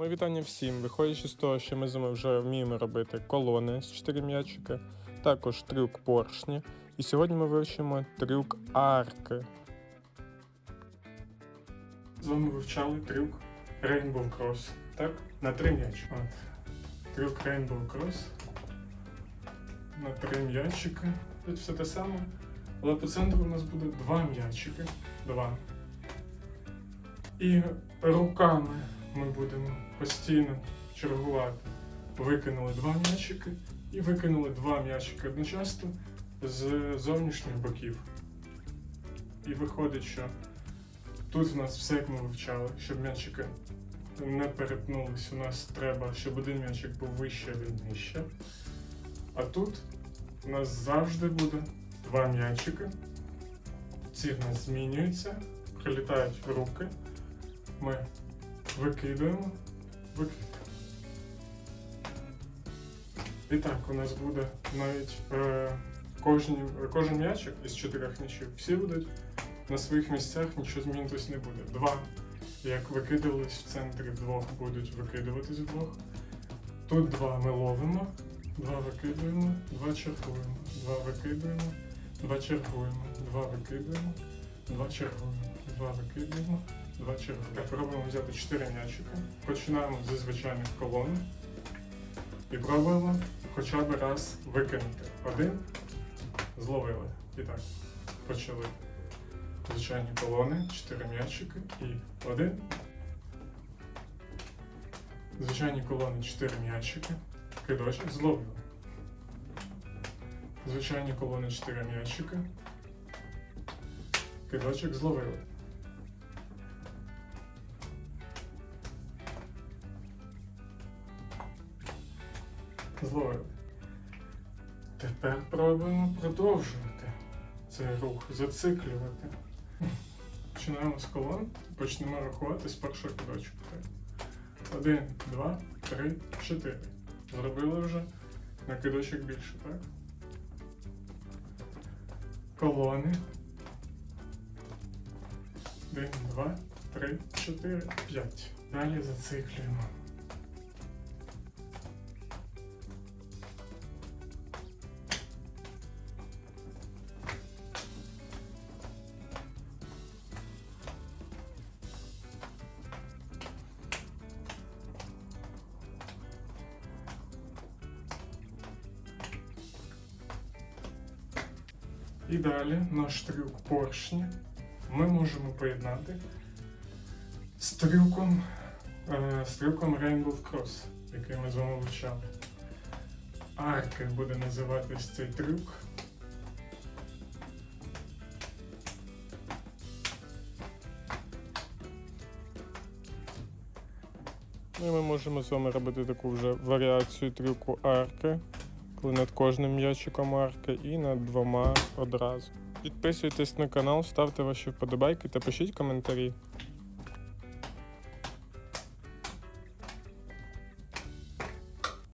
Мої вітання всім. Виходячи з того, що ми з вами вже вміємо робити колони з 4 м'ячика, також трюк поршні. І сьогодні ми вивчимо трюк арки. З вами вивчали трюк Rainbow Cross. Так? На три м'ячі. От. Трюк Rainbow Cross. На три м'ячики. Тут все те саме. Але по центру у нас буде два м'ячики. Два. І руками ми будемо постійно чергувати. Викинули два м'ячики і викинули два м'ячики одночасно з зовнішніх боків. І виходить, що тут в нас все як ми вивчали, щоб м'ячики не перетнулись. У нас треба, щоб один м'ячик був вище, а нижче. А тут у нас завжди буде два м'ячики. Ці в нас змінюються, прилітають руки. Ми викидаємо. І так, у нас буде навіть е, кожні, кожен м'ячик із чотирьох м'ячів. Всі будуть на своїх місцях, нічого змінитись не буде. Два, як викидувались в центрі вдвох, будуть викидуватись вдвох. Тут два ми ловимо, два викидуємо, два чергуємо, два викидуємо, два чергуємо, два викидуємо, два чергуємо, два викидуємо, два чергуємо. Так, пробуємо взяти чотири м'ячика. Починаємо зі звичайних колон і пробуємо хоча б раз викинути. Один зловили. І так, почали. Звичайні колони, чотири м'ячики і один. Звичайні колони, чотири м'ячики. Кидочок зловили. Звичайні колони, чотири м'ячики. Кидочок зловили. Зловили. Тепер пробуємо продовжувати цей рух, зациклювати. Починаємо з колон, почнемо рахувати з першого кидочку. Один, два, три, чотири. Зробили вже на кидочок більше, так? Колони. Один, два, три, чотири, п'ять. Далі зациклюємо. І далі наш трюк поршні ми можемо поєднати з трюком, е, з трюком Rainbow Cross, який ми з вами вивчали. Арки буде називатись цей трюк. Ну і ми можемо з вами робити таку вже варіацію трюку арки, коли над кожним м'ячиком арки і над двома одразу. Підписуйтесь на канал, ставте ваші вподобайки та пишіть коментарі.